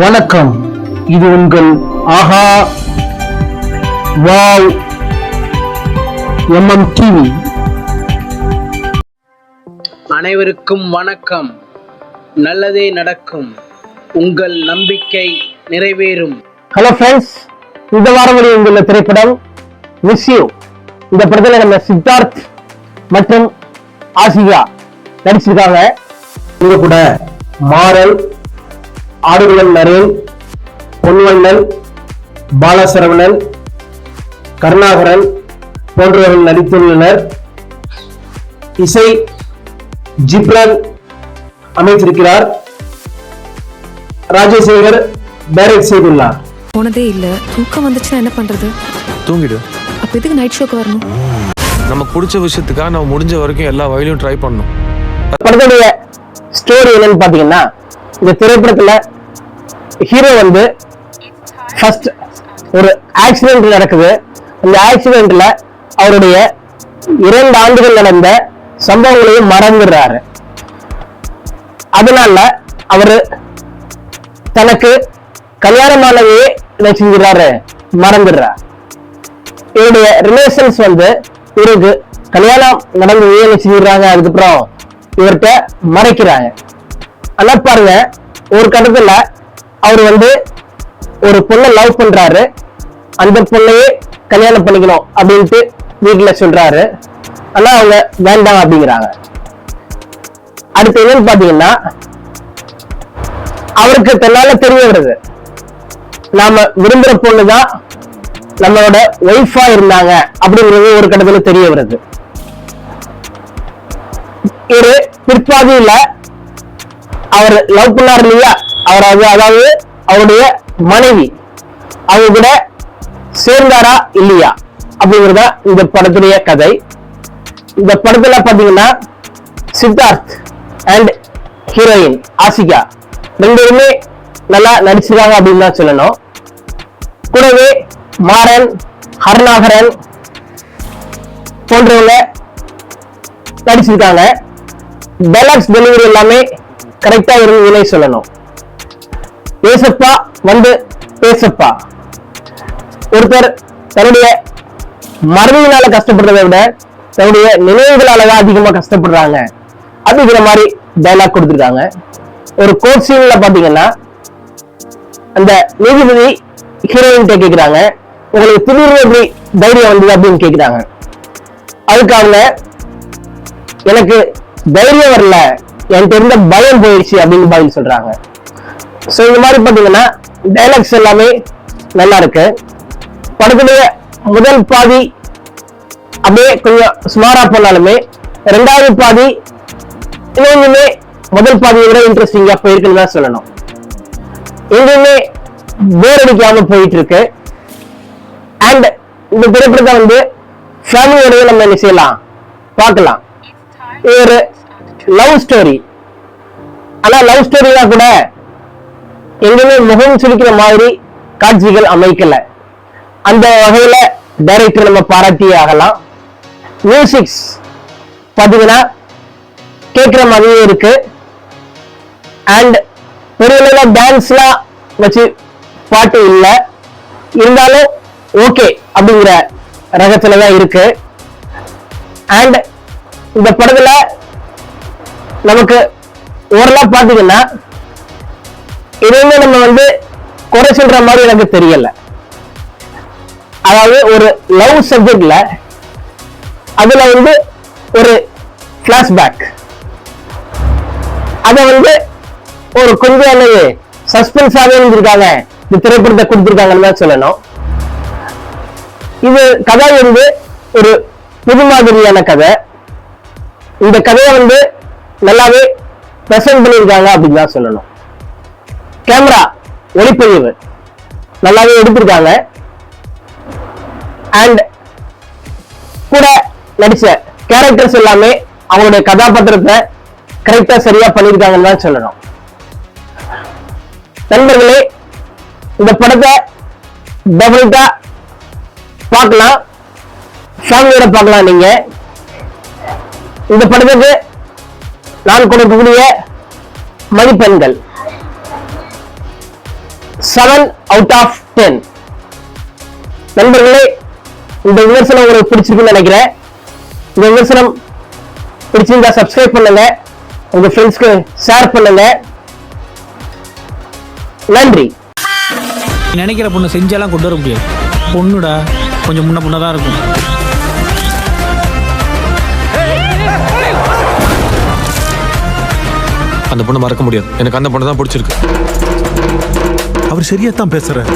வணக்கம். இது உங்கள் ஆஹா வாவ் எம்எம் டிவி அனைவருக்கும் வணக்கம். நல்லதே நடக்கும். உங்கள் நம்பிக்கை நிறைவேறும். ஹலோ ஃப்ரெண்ட்ஸ் இந்த வாரம் வெளியுள்ள திரைப்படம் மிஸ் யூ இந்த படத்துல நம்ம சித்தார்த் மற்றும் ஆசிகா நடிச்சிருக்காங்க. இங்க கூட மாறன் ஆடுகளம் நரேன் பொன்வண்ணன் பாலசரவணன் கருணாகரன் போன்றவர்கள் நடித்துள்ளனர். இசை ஜிப்ரன் அமைத்திருக்கிறார். ராஜசேகர் டைரக்ட் செய்துள்ளார். போனதே இல்ல. தூக்கம் வந்துச்சுன்னா என்ன பண்றது? தூங்கிடு. அப்ப எதுக்கு நைட் ஷோக்கு வரணும்? நமக்கு பிடிச்ச விஷயத்துக்காக நம்ம முடிஞ்ச வரைக்கும் எல்லா வகையிலும் ட்ரை பண்ணணும். படத்துடைய ஸ்டோரி என்னன்னு பாத்தீங்கன்னா இந்த திரைப்படத்துல ஹீரோ வந்து ஃபர்ஸ்ட் ஒரு ஆக்சிடென்ட் நடக்குது. அந்த ஆக்சிடென்ட்ல அவருடைய இரண்டு ஆண்டுகள் நடந்த சம்பவங்களையும் மறந்துடுறாரு. அதனால அவரு தனக்கு கல்யாணமானவையே வச்சுக்கிறாரு மறந்துடுறார். இவருடைய ரிலேஷன்ஸ் வந்து இவருக்கு கல்யாணம் நடந்து என்ன செஞ்சிடுறாங்க அதுக்கப்புறம் இவர்கிட்ட மறைக்கிறாங்க. ஆனா பாருங்க ஒரு கட்டத்துல அவர் வந்து ஒரு பொண்ணை லவ் பண்றாரு. அந்த பொண்ணையே கல்யாணம் பண்ணிக்கணும் அப்படின்ட்டு வீட்டுல சொல்றாரு. ஆனா அவங்க வேண்டாம் அப்படிங்கிறாங்க. அடுத்து என்னன்னு பாத்தீங்கன்னா அவருக்கு தன்னால தெரிய வருது. நாம விரும்புற பொண்ணுதான் நம்மளோட ஒய்ஃபா இருந்தாங்க அப்படிங்கிறது ஒரு கட்டத்துல தெரிய வருது. ஒரு பிற்பாதியில அவர் லவ் பண்ணார் இல்லையா? அவர் அதாவது அவருடைய மனைவி அவங்க கூட சேர்ந்தாரா இல்லையா? அப்படிங்கறத இந்த படத்துடைய கதை. இந்த படத்துல பாத்தீங்கன்னா சித்தார்த் அண்ட் ஹீரோயின் ஆசிகா ரெண்டுமே நல்லா நடிச்சிருக்காங்க அப்படின்னு தான் சொல்லணும். கூடவே மாறன் ஹர்நாகரன் போன்றவங்க நடிச்சிருக்காங்க. டைலாக்ஸ் டெலிவரி எல்லாமே கரெக்டா இருந்ததுன்னே சொல்லணும். ஏசப்பா வந்து பேசப்பா. ஒருத்தர் தன்னுடைய மறதியினால கஷ்டப்படுறதை விட தன்னுடைய நினைவுகளால தான் அதிகமா கஷ்டப்படுறாங்க. அப்படிங்கிற மாதிரி டைலாக் கொடுத்துருக்காங்க. ஒரு கோர்ட் சீன்ல பாத்தீங்கன்னா அந்த நீதிபதி ஹீரோயின் கேக்குறாங்க. உங்களுக்கு திடீர்னு எப்படி தைரியம் வந்தது? அப்படின்னு கேக்குறாங்க. அதுக்கு அவங்க எனக்கு தைரியம் வரல. என்கிட்ட இருந்த பயம் போயிடுச்சு அப்படின்னு பதில் சொல்றாங்க. ஸோ இந்த மாதிரி பார்த்தீங்கன்னா டைலாக்ஸ் எல்லாமே நல்லா இருக்கு படத்துடைய முதல் பாதி அப்படியே கொஞ்சம் சுமாராக போனாலுமே ரெண்டாவது பாதி இன்னொன்றுமே முதல் பாதியை விட இன்ட்ரெஸ்டிங்காக போயிருக்குன்னு தான் சொல்லணும். எங்கேயுமே போர் அடிக்காமல் போயிட்டு இருக்கு அண்ட் இந்த திரைப்படத்தை வந்து ஃபேமிலியோடய நம்ம என்ன செய்யலாம்? பார்க்கலாம். இது ஒரு லவ் ஸ்டோரி ஆனால் லவ் ஸ்டோரினா கூட எங்கேயுமே முகம் சுருக்கிற மாதிரி காட்சிகள் அமைக்கல. அந்த வகையில டைரக்டர் நம்ம பாராட்டியே ஆகலாம். மியூசிக்ஸ் பாத்தீங்கன்னா கேட்கிற மாதிரியே இருக்கு. அண்ட் பெரிய டான்ஸ்லாம் வச்சு பாட்டு இல்லை. இருந்தாலும் ஓகே அப்படிங்கிற ரகத்துல தான் இருக்கு. அண்ட் இந்த படத்துல நமக்கு ஓரளவு பார்த்தீங்கன்னா இதுவுமே நம்ம வந்து குறை சொல்ற மாதிரி எனக்கு தெரியல. அதாவது ஒரு லவ் சப்ஜெக்ட்ல அதுல வந்து ஒரு பிளாஷ்பேக் அதை வந்து ஒரு கொஞ்சம் அல்லது சஸ்பென்ஸாகவே இருந்திருக்காங்க இந்த திரைப்படத்தை கொடுத்துருக்காங்கன்னு தான் சொல்லணும். இது கதை வந்து ஒரு புது மாதிரியான கதை. இந்த கதையை வந்து நல்லாவே பிரசன்ட் பண்ணியிருக்காங்க அப்படின்னு தான் சொல்லணும். கேமரா ஒளிப்பதிவு. நல்லாவே எடுத்திருக்காங்க. அண்ட் கூட நடிச்ச கேரக்டர்ஸ் எல்லாமே அவங்களுடைய கதாபாத்திரத்தை கரெக்டா சரியா பண்ணியிருக்காங்கன்னு தான் சொல்லணும். நண்பர்களே இந்த படத்தை டெஃபினட்டா பார்க்கலாம். ஃபேமிலியோட பார்க்கலாம் நீங்க. இந்த படத்துக்கு நான் கொடுக்கக்கூடிய மதிப்பெண்கள். செவன் அவுட் ஆஃப் டென் நண்பர்களே இந்த விமர்சனம் உங்களுக்கு பிடிச்சிருக்குன்னு நினைக்கிறேன். இந்த விமர்சனம் பிடிச்சிருந்தா சப்ஸ்கிரைப் பண்ணுங்க. உங்க ஃப்ரெண்ட்ஸ்க்கு ஷேர் பண்ணுங்க. நன்றி. நினைக்கிற பொண்ணு செஞ்செல்லாம் கொண்டு வர முடியாது. பொண்ணுடா கொஞ்சம் முன்ன பொண்ணு தான் இருக்கும். அந்த பொண்ணை மறக்க முடியாது. எனக்கு அந்த பொண்ணு தான் பிடிச்சிருக்கு. அவர் சரியா தான் பேசுறாரு.